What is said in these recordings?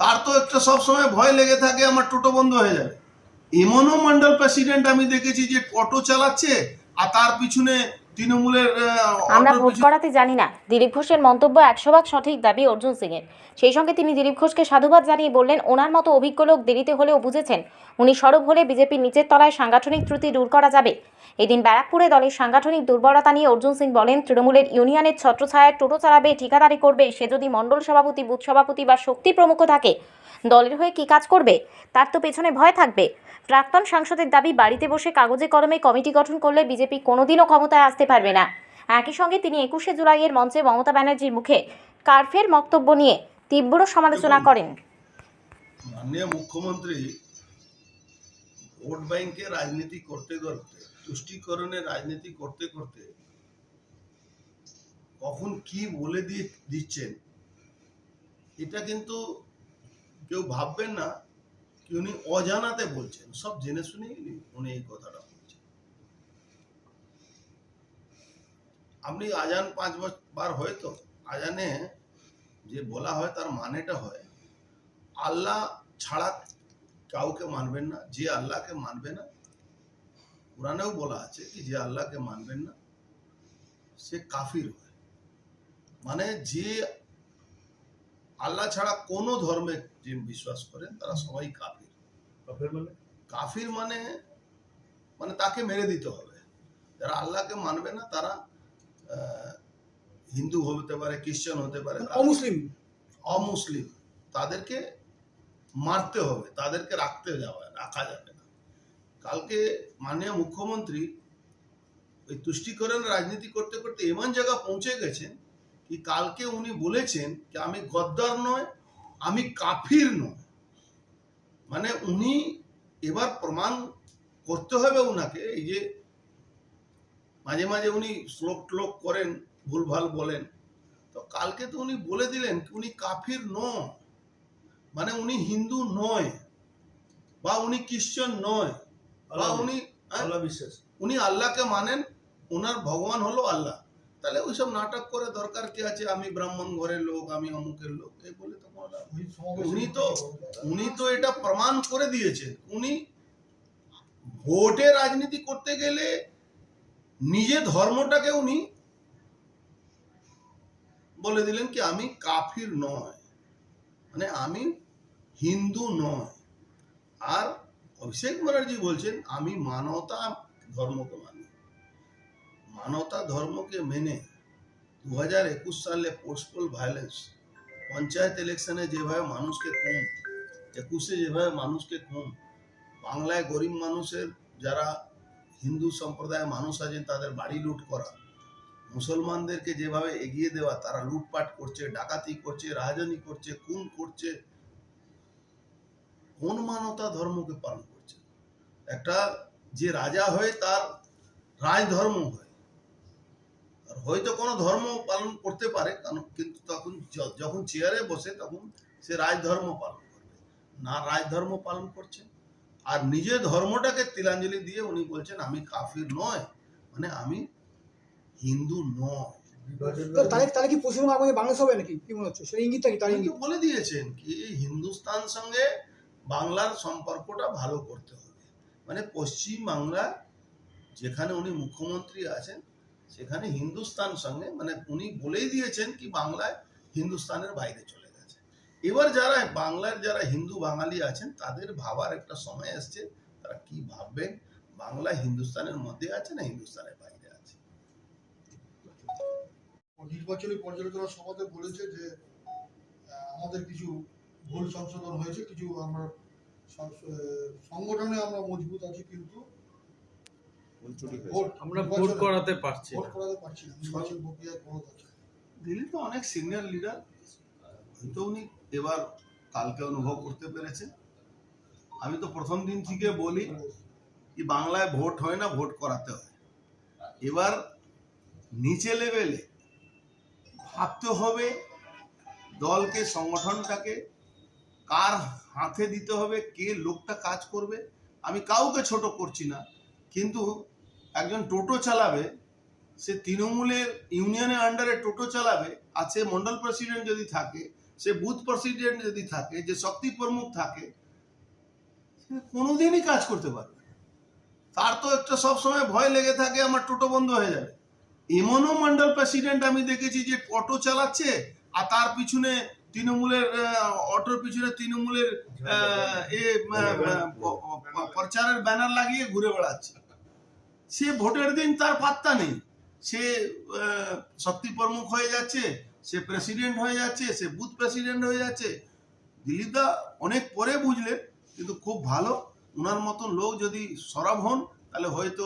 তার তো একটা সবসময় ভয় লেগে থাকে, আমার টোটো বন্ধ হয়ে যাবে। এমনও মন্ডল প্রেসিডেন্ট আমি দেখেছি যে অটো চালাচ্ছে আর তার পিছনে তৃণমূলের আমরা ভোট করাতে জানি না। দিলীপ ঘোষের মন্তব্য একশো ভাগ সঠিক দাবি অর্জুন সিং এর সেই সঙ্গে তিনি দিলীপ ঘোষকে সাধুবাদ জানিয়ে বললেন ওনার মতো অভিজ্ঞ লোক দেরিতে হলেও বুঝেছেন উনি সরব হলে বিজেপির নিচের তলায় সাংগঠনিক ত্রুটি দূর করা যাবে। এদিন ব্যারাকপুরে দলের সাংগঠনিক দুর্বলতা নিয়ে অর্জুন সিং বলেন তৃণমূলের ইউনিয়নের ছত্রছায়ায় টোটো চালাবে ঠিকাদারি করবে সে যদি মণ্ডল সভাপতি বুথ সভাপতি বা শক্তি প্রমুখ থাকে। দলের হয়ে কি কাজ করবে? তার তো পেছনে ভয় থাকবে। প্রাক্তন সাংসদের দাবি বাড়িতে বসে কাগজে কলমে কমিটি গঠন করলে বিজেপি কোনোদিনও ক্ষমতায় আসতে পারবে না। একই সঙ্গে তিনি একুশে জুলাইয়ের মঞ্চে মমতা ব্যানার্জির মুখে কার্ফের বক্তব্য নিয়ে তীব্র সমালোচনা করেন। মাননীয় মুখ্যমন্ত্রী ভোট ব্যাংকে রাজনীতি করতে করতে তুষ্টিকরণের রাজনীতি করতে করতে কখন কি বলে দিয়ে দিচ্ছেন এটা কিন্তু কেউ ভাববেন না কি উনি অজানাতে বলছেন, সব জেনে উনি- উনি এই কথাটা বলছেন। আপনি আজান পাঁচ বার হয় তো, আজানে যে বলা হয় তার মানেটা হয়, আল্লাহ ছাড়া কাউকে মানবেন না, যে আল্লাহকে মানবে না, কোরআনেও বলা আছে কি যে আল্লাহকে মানবেন না, সে কাফির হয়। মানে যে আল্লাহ ছাড়া কোনো ধর্মে যে বিশ্বাস করেন তারা সবাই কাফির। কাফির মানে? কাফির মানে মানে তাকে মেরে দিতে হবে। যারা আল্লাহকে মানবে না তারা হিন্দু হতে পারে খ্রিস্টান হতে পারে তারা- অমুসলিম। অমুসলিম। তাদেরকে মারতে হবে তাদেরকে রাখতে যাওয়া রাখা যাবে না। কালকে মাননীয় মুখ্যমন্ত্রী ওই তুষ্টিকরণ রাজনীতি করতে করতে এমন জায়গা পৌঁছে গেছেন কি কালকে উনি বলেছেন যে আমি গদ্দার নয় আমি কাফির নয়। মানে উনি এবার প্রমাণ করতে হবে উনাকে এই যে মাঝে মাঝে উনি শ্লোক টোক করেন ভুলভাল বলেন। তো কালকে তো উনি বলে দিলেন উনি কাফির নয় মানে উনি হিন্দু নয় বা উনি খ্রিস্টান নয় বা উনি হ্যাঁ? আল্লাহ বিশ্বাস। উনি আল্লাহকে মানেন ওনার ভগবান হলো আল্লাহ। তাহলে ওইসব নাটক করে দরকার কি আছে? আমি ব্রাহ্মণ ঘরের লোক, আমি অমুকের লোক এই বলে তো। উনি তো উনি তো এটা প্রমাণ করে দিয়েছেন। উনি ভোটে রাজনীতি করতে গেলে নিজে ধর্মটাকে উনি বলে দিলেন কি, আমি কাফির নয়। মানে আমি হিন্দু নয়। আর অভিষেক ব্যানার্জি বলছেন, আমি মানবতা ধর্মকে মানবতা ধর্মকে মেনে দু হাজার একুশ সালে পোস্টপোল ভায়োলেন্স পঞ্চায়েত ইলেকশনে যেভাবে মানুষকে কম, একুশে যেভাবে মানুষকে কম, বাংলায় গরিব মানুষের যারা হিন্দু সম্প্রদায়ের মানুষ আছেন তাদের বাড়ি লুট করা, মুসলমানদেরকে যেভাবে এগিয়ে দেওয়া, তারা লুটপাট করছে, ডাকাতি করছে রাজনী করছে, খুন করছে, কোন মানবতা ধর্মকে পালন করছে? একটা যে রাজা হয় তার রাজধর্ম হয়। হয়তো কোনো ধর্ম পালন করতে পারে কিন্তু তখন যখন চেয়ারে বসে তখন সে রাজধর্ম পালন করবে। না রাজধর্ম পালন করছে। আর নিজের ধর্মটাকে তিলাঞ্জলি দিয়ে উনি বলছেন আমি কাফির নয় মানে আমি হিন্দু নয়। তাহলে তাহলে কি পশ্চিমবঙ্গ হবে নাকি? কি মনে হচ্ছে? সেই ইঙ্গিতটা কি? তার ইঙ্গিত? বলে দিয়েছেন কি হিন্দুস্তান সঙ্গে বাংলার সম্পর্কটা ভালো করতে হবে। মানে পশ্চিম বাংলা যেখানে উনি মুখ্যমন্ত্রী আছেন সেখানে হিন্দুস্তান সঙ্গে মানে উনি বলেই দিয়েছেন কি বাংলায় হিন্দুস্তানের বাইরে চলে গেছে। এবার যারা বাংলার যারা হিন্দু বাঙালি আছেন, তাদের ভাবার একটা সময় এসছে, তারা কি ভাববেন? বাংলা হিন্দুস্তানের মধ্যে আছে না হিন্দুস্তানের বাইরে আছে? নির্বাচনী পর্যালোচনা সভাতে বলেছে যে আমাদের কিছু ভুল সংশোধন হয়েছে, কিছু আমরা সংগঠনে আমরা মজবুত আছি কিন্তু আমরা ভোট করাতে পারছি ভোট করাতে পারছি নির্বাচন প্রক্রিয়ায় অনেক সিনিয়র লিডার হয়তো উনি এবার কালকে অনুভব করতে পেরেছেন আমি তো প্রথম দিন থেকে বলি কি বাংলায় ভোট হয় না ভোট করাতে হয়। এবার নিচে লেভেলে ভাবতে হবে দলকে সংগঠনটাকে কার হাতে দিতে হবে কে লোকটা কাজ করবে। আমি কাউকে ছোট করছি না কিন্তু একজন টোটো চালাবে, সে তৃণমূলের ইউনিয়নের আন্ডারে টোটো চালাবে সে মন্ডল প্রেসিডেন্ট যদি থাকে, সে বুথ প্রেসিডেন্ট যদি থাকে, যে শক্তি প্রমুখ থাকে, সে কোনোদিনই কাজ করতে পারবে তার তো একটা সবসময় ভয় লেগে থাকে, আমার টোটো বন্ধ হয়ে যাবে। এমনও মন্ডল প্রেসিডেন্ট আমি দেখেছি যে অটো চালাচ্ছে, আর তার পিছনে তৃণমূলের অটোর পিছনে তৃণমূলের এ প্রচারের ব্যানার লাগিয়ে ঘুরে বেড়াচ্ছে। সে ভোটের দিন তার পাত্তা নেই। সে শক্তি প্রমুখ হয়ে যাচ্ছে, সে প্রেসিডেন্ট হয়ে যাচ্ছে, সে বুথ প্রেসিডেন্ট হয়ে যাচ্ছে। দিলীপ দা অনেক পরে বুঝলেন, কিন্তু খুব ভালো। ওনার মতন লোক যদি সরব হন, তাহলে হয়তো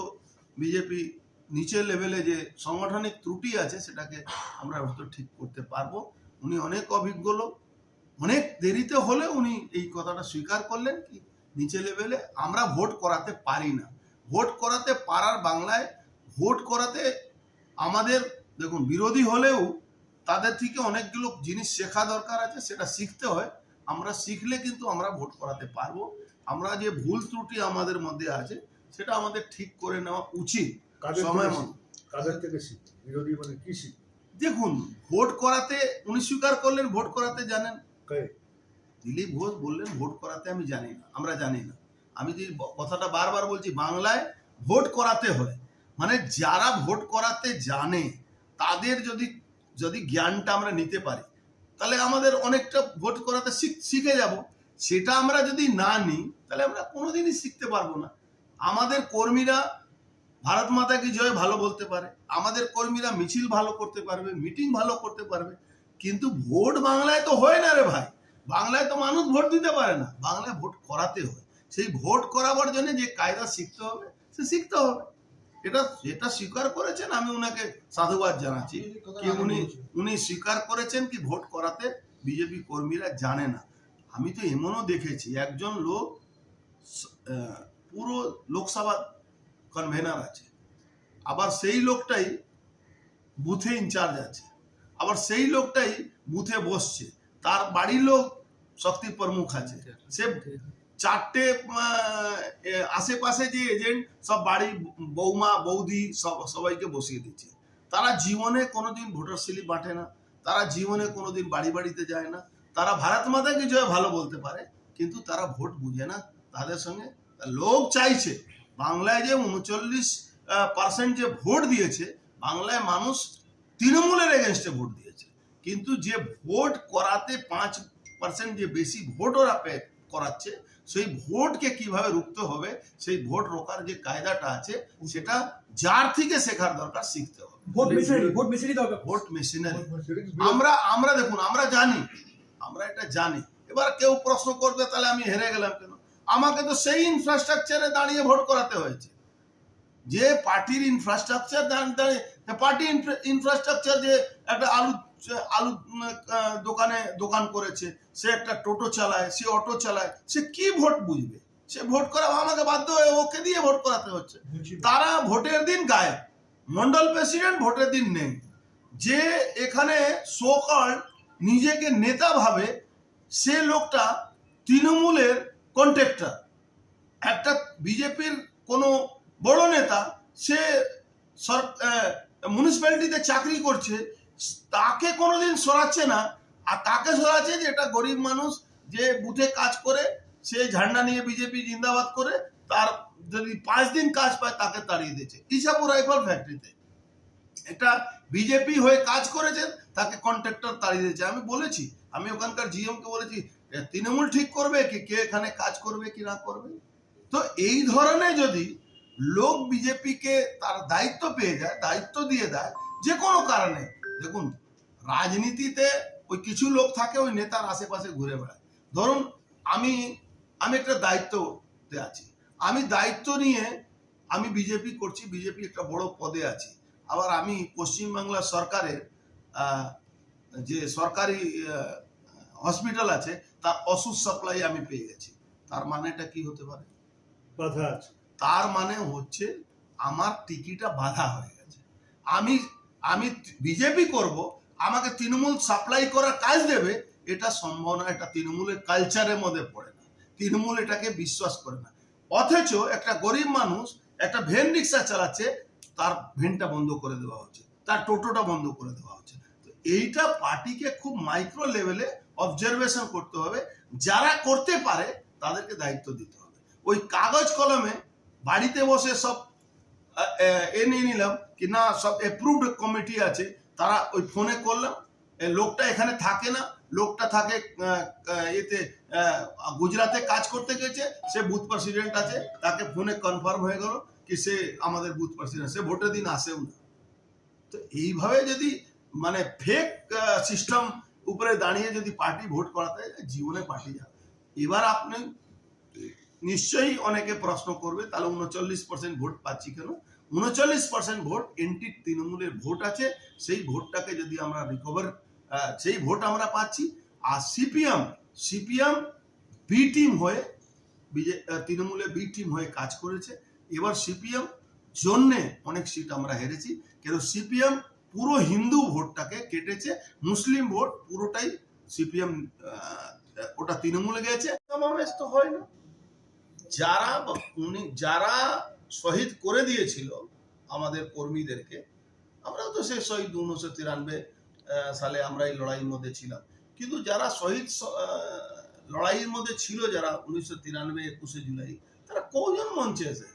বিজেপি নিচের লেভেলে যে সাংগঠনিক ত্রুটি আছে, সেটাকে আমরা হয়তো ঠিক করতে পারব। উনি অনেক অভিজ্ঞ লোক। অনেক দেরিতে হলে উনি এই কথাটা স্বীকার করলেন কি নিচে লেভেলে আমরা ভোট করাতে পারি না। ভোট করাতে পারার বাংলায় ভোট করাতে আমাদের দেখুন বিরোধী হলেও তাদের থেকে অনেকগুলো জিনিস শেখা দরকার আছে সেটা শিখতে হয়। আমরা শিখলে কিন্তু আমরা ভোট করাতে পারব। আমরা যে ভুল ত্রুটি আমাদের মধ্যে আছে সেটা আমাদের ঠিক করে নেওয়া উচিত সময় থেকে মতো। শিখ- কাদের থেকে শিখ বিরোধী মানে কি শিখ দেখুন ভোট করাতে উনি স্বীকার করলেন ভোট করাতে জানেন? দিলীপ ঘোষ বললেন ভোট করাতে আমি জানি না আমরা জানি না। আমি যে কথাটা বারবার বলছি, বাংলায় ভোট করাতে হয়। মানে যারা ভোট করাতে জানে, তাদের যদি যদি জ্ঞানটা আমরা নিতে পারি, তাহলে আমাদের অনেকটা ভোট করাতে শিখ- যাব। সেটা আমরা যদি না নিই, তাহলে আমরা কোনোদিনই শিখতে পারব না। আমাদের কর্মীরা ভারত মাতা কি জয় ভালো বলতে পারে? আমাদের কর্মীরা মিছিল ভালো করতে পারবে, মিটিং ভালো করতে পারবে। কিন্তু ভোট বাংলায় তো হয় না রে ভাই। বাংলায় তো মানুষ ভোট দিতে পারে না। বাংলায় ভোট করাতে হয়। সেই ভোট করাবার জন্য যে কায়দা শিখতে হবে সে শিখতে হবে। এটা এটা স্বীকার করেছেন আমি ওনাকে সাধুবাদ জানাচ্ছি কি উনি উনি স্বীকার করেছেন কি ভোট করাতে বিজেপি কর্মীরা জানে না। আমি তো এমনও দেখেছি একজন লোক পুরো লোকসভা কনভেনার আছে। আবার সেই লোকটাই বুথে ইনচার্জ আছে। আবার সেই লোকটাই বুথে বসছে। তার বাড়ির লোক শক্তি প্রমুখ আছে। সে চারটে আশেপাশে যে এজেন্ট সব বাড়ি বৌমা, বৌদি সব, সবাইকে বসিয়ে দিচ্ছে। তারা জীবনে কোনোদিন ভোটার স্লিপ বাঁটে না। তারা জীবনে কোনোদিন বাড়ি বাড়িতে যায় না। তারা ভারত মাতাকে জয় ভালো বলতে পারে, কিন্তু তারা ভোট বুঝে না তাদের সঙ্গে। লোক চাইছে, বাংলায় যে উনচল্লিশ পার্সেন্ট যে ভোট দিয়েছে, বাংলায় মানুষ তৃণমূলের এগেনস্টে ভোট দিয়েছে। কিন্তু যে ভোট করাতে পাঁচ পার্সেন্ট যে বেশি ভোট ওরা পে- করাচ্ছে সেই ভোটকে কীভাবে রুখতে হবে সেই ভোট রোকার যে কায়দাটা আছে সেটা যার থেকে শেখার দরকার শিখতে হবে। ভোট মেশিনারি ভোট মেশিনারি দরকার ভোট মেশিনারি আমরা আমরা দেখুন আমরা জানি আমরা এটা জানি। এবার কেউ প্রশ্ন করবে তাহলে আমি হেরে গেলাম কেন? আমাকে তো সেই ইনফ্রাস্ট্রাকচারে দাঁড়িয়ে ভোট করাতে হয়েছে। যে পার্টির ইনফ্রাস্ট্রাকচার দাঁড়িয়ে পার্টি ইনফ্রাস্ট্রাকচার যে একটা আলু আলু দোকানে দোকান করেছে সে একটা টোটো চালায় সে অটো চালায় সে কি ভোট বুঝবে? সে ভোট করা আমাকে বাধ্য হয়ে ওকে দিয়ে ভোট করাতে হচ্ছে। তারা ভোটের দিন গায়েব। মন্ডল প্রেসিডেন্ট ভোটের দিন নেই। যে এখানে সোকল নিজেকে নেতা ভাবে সে লোকটা তৃণমূলের কন্ট্রাক্টর একটা বিজেপির কোনো বড় নেতা সে মিউনিসিপ্যালিটিতে চাকরি করছে তাকে কোনোদিন সরাচ্ছে না। আর তাকে সরাচ্ছে যে এটা গরিব মানুষ যে বুথে কাজ করে, সে ঝান্ডা নিয়ে বিজেপি জিন্দাবাদ করে, তার যদি পাঁচ দিন কাজ পায় তাকে তাড়িয়ে দিয়েছে। ইসাপুর রাইফেল ফ্যাক্টরিতে। একটা বিজেপি হয়ে কাজ করেছেন, তাকে কন্ট্রাক্টর তাড়িয়ে দিয়েছে। আমি বলেছি, আমি ওখানকার জিএম কে বলেছি তৃণমূল ঠিক করবে কি? কে এখানে কাজ করবে কি না করবে? তো এই ধরনের যদি লোক বিজেপিকে তার দায়িত্ব পেয়ে যায়, দায়িত্ব দিয়ে দেয়, যে কোনো কারণে দেখুন রাজনীতিতে ওই কিছু লোক থাকে ওই নেতার আশেপাশে ঘুরে বেড়ায়। ধরুন আমি আমি একটা দায়িত্বতে আছি। আমি দায়িত্ব নিয়ে আমি বিজেপি করছি বিজেপি একটা বড় পদে আছি। আবার আমি পশ্চিমবাংলা সরকারের যে সরকারি হসপিটাল আছে তার ওষুধ সাপ্লাই আমি পেয়ে গেছি। তার মানেটা কি হতে পারে? বাধা আছে। তার মানে হচ্ছে আমার টিকিটা বাধা হয়ে গেছে। আমি আমি বিজেপি করব, আমাকে তৃণমূল সাপ্লাই করার কাজ দেবে, এটা সম্ভব না, এটা তৃণমূলের কালচারের মধ্যে পড়ে না। তৃণমূল এটাকে বিশ্বাস করে না। অথচ একটা গরিব মানুষ একটা ভ্যান রিক্সা চালাচ্ছে, তার ভ্যানটা বন্ধ করে দেওয়া হচ্ছে, তার টোটোটা বন্ধ করে দেওয়া হচ্ছে। তো এইটা পার্টিকে খুব মাইক্রো লেভেলে অবজারভেশন করতে হবে, যারা করতে পারে তাদেরকে দায়িত্ব দিতে হবে। ওই কাগজ কলমে বাড়িতে বসে সব এ নিয়ে নিলাম কি না সব অ্যাপ্রুভড কমিটি আছে তারা ওই ফোনে করলাম। লোকটা এখানে থাকে না লোকটা থাকে এতে আহ, গুজরাটে কাজ করতে গেছে সে বুথ প্রেসিডেন্ট আছে তাকে ফোনে কনফার্ম হয়ে গেল কি সে আমাদের বুথ প্রেসিডেন্ট সে ভোটের দিন আসেও না। তো এইভাবে যদি মানে ফেক সিস্টেম উপরে দাঁড়িয়ে যদি পার্টি ভোট করাতে জীবনে পার্টি যাবে। এবার আপনি নিশ্চয়ই অনেকে প্রশ্ন করবে, তাহলে উনচল্লিশ পার্সেন্ট ভোট পাচ্ছি কেন? উনচল্লিশ পার্সেন্ট ভোট এনটি তৃণমূলের ভোট আছে, সেই ভোটটাকে যদি আমরা রিকভার সেই ভোট আমরা পাচ্ছি। আর সিপিএম সিপিএম বি টিম হয়ে, বিজে তৃণমূলে বি টিম হয়ে কাজ করেছে। এবার সিপিএম জন্যে অনেক সিট আমরা হেরেছি। কেন? সিপিএম পুরো হিন্দু ভোটটাকে কেটেছে, মুসলিম ভোট পুরোটাই সিপিএম ওটা তৃণমূলে গেছে। সমাবেশ তো হয় না। যারা উনি যারা শহীদ করে দিয়েছিল আমাদের কর্মীদেরকে আমরাও তো সেই শহীদ উনিশশো তিরানব্বই সালে আমরা এই লড়াইয়ের মধ্যে ছিলাম। কিন্তু যারা শহীদ লড়াইয়ের মধ্যে ছিল যারা উনিশশো তিরানব্বই একুশে জুলাই তারা কজন মঞ্চে এসে?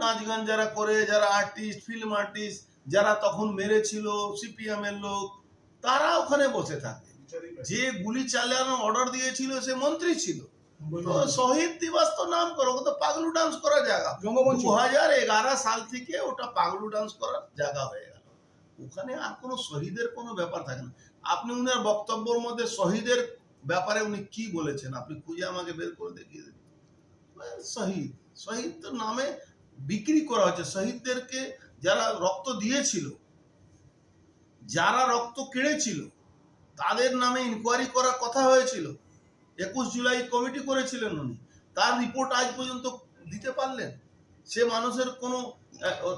নাচ গান যারা করে যারা আর্টিস্ট ফিল্ম আর্টিস্ট যারা তখন মেরেছিল সিপিএম এর লোক তারা ওখানে বসে থাকে। যে গুলি চালানোর অর্ডার দিয়েছিল সে মন্ত্রী ছিল। তো শহীদ দিবস তো নাম করো তো পাগলু ডান্স করার জায়গা। দু হাজার এগারো সাল থেকে ওটা পাগলু ডান্স করার জায়গা হয়ে গেল। ওখানে আর কোনো শহীদের কোনো ব্যাপার থাকে না। আপনি উনার বক্তব্যের মধ্যে শহীদের ব্যাপারে উনি কি বলেছেন? আপনি খুঁজে আমাকে বের করে দেখিয়ে দিন। শহীদ। শহীদ তো নামে বিক্রি করা হচ্ছে। শহীদদেরকে যারা রক্ত দিয়েছিল যারা রক্ত কেড়েছিল তাদের নামে ইনকোয়ারি করার কথা হয়েছিল। একুশ জুলাই কমিটি করেছিলেন উনি। তার রিপোর্ট আজ পর্যন্ত দিতে পারলেন? সে মানুষের কোনো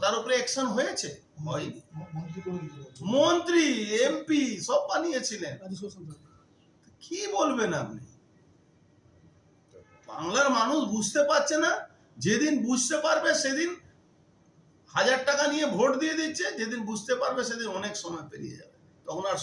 তার উপরে অ্যাকশন হয়েছে? হয়নি। মন্ত্রী এমপি সব বানিয়েছিলেন। কি বলবেন আপনি? বাংলার মানুষ বুঝতে পারছে না যেদিন বুঝতে পারবে সেদিন হাজার টাকা নিয়ে ভোট দিয়ে দিচ্ছে যেদিন বুঝতে পারবে সেদিন অনেক সময় পেরিয়ে যাবে। তখন আর